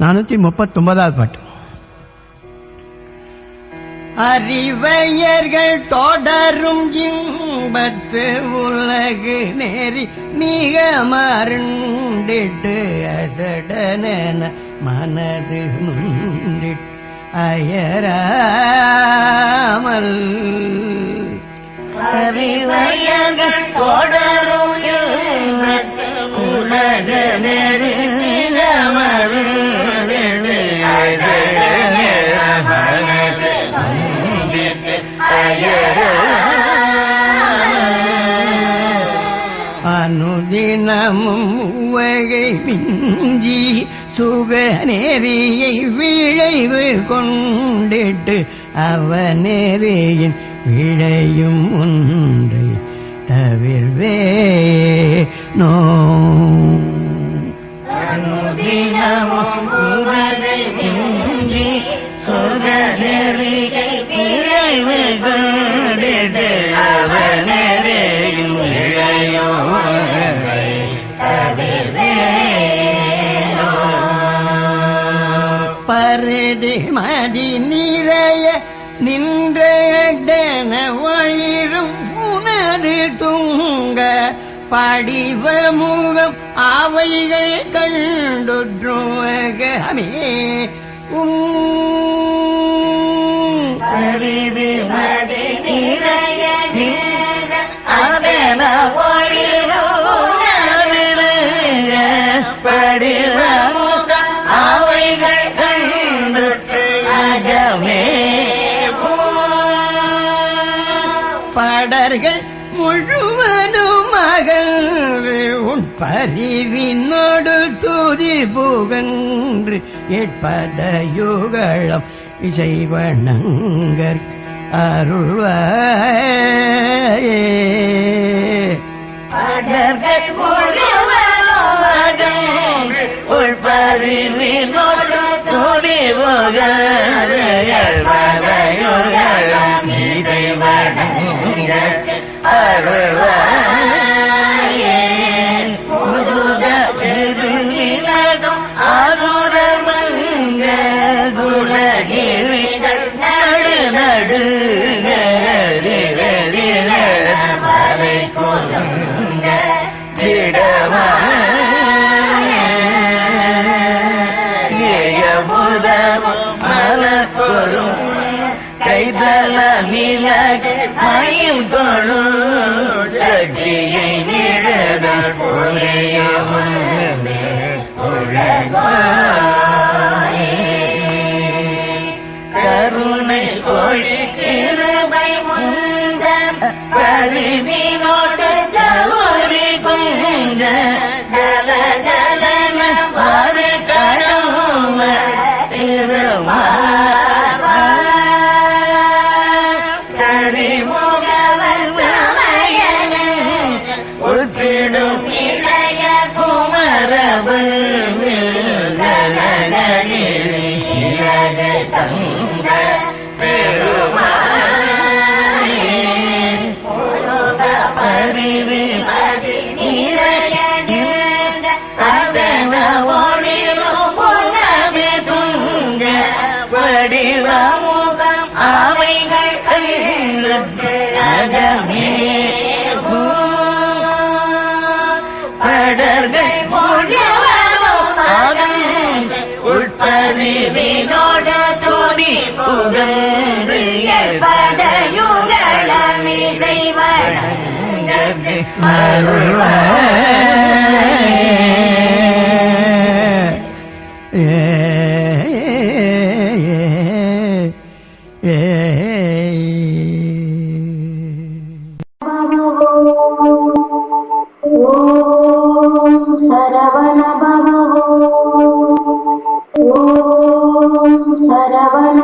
நானூத்தி முப்பத்தொன்பதாவது பாட்டு. அறிவையர்கள் தொடரும் இன்பத்து உலகு நேரி மிக மருண்டிட்டு அசடனென மனது அயராமல். அறிவையர்கள் தொடரும் உலகு நேரி அனுதினமும் உவகை மிஞ்சி சுக நெறியை விளைவு கொண்டிட்டு அவ நெறியின் விழையும் ஒன்றை தவிர்வே நோ. அனுதினமும் சுக நெறியை பரடி மதி நிறைய நின்றன வழிரும் உனது துங்க படிவ முகம் அவைகள் கண்டுற்றுவகமே. உன் படர்கள் முழுவதும் அகன்று உன் பரிவினோடு துதி புகன்று எட்படையுகளம் இசைவணங்கர் அருள்வாயே. படர்கள் இசைவணங்கர் அருள்வாயே முருக திருவிலகம் ஆதுரமங்க குலகிரிகள் நடு கைதல நிலகு மயில் கொழு சக்தியை நிழதல் கருணை கொழி கிருபை முந்த பரிவினோடு கௌரி குஞ்ச ஜல பாரு திருமா குமரவு உட்பறிவினோடு துதி புகன்று படையுகளமி செய்வழங்கற்கு ஓம் ನವನವ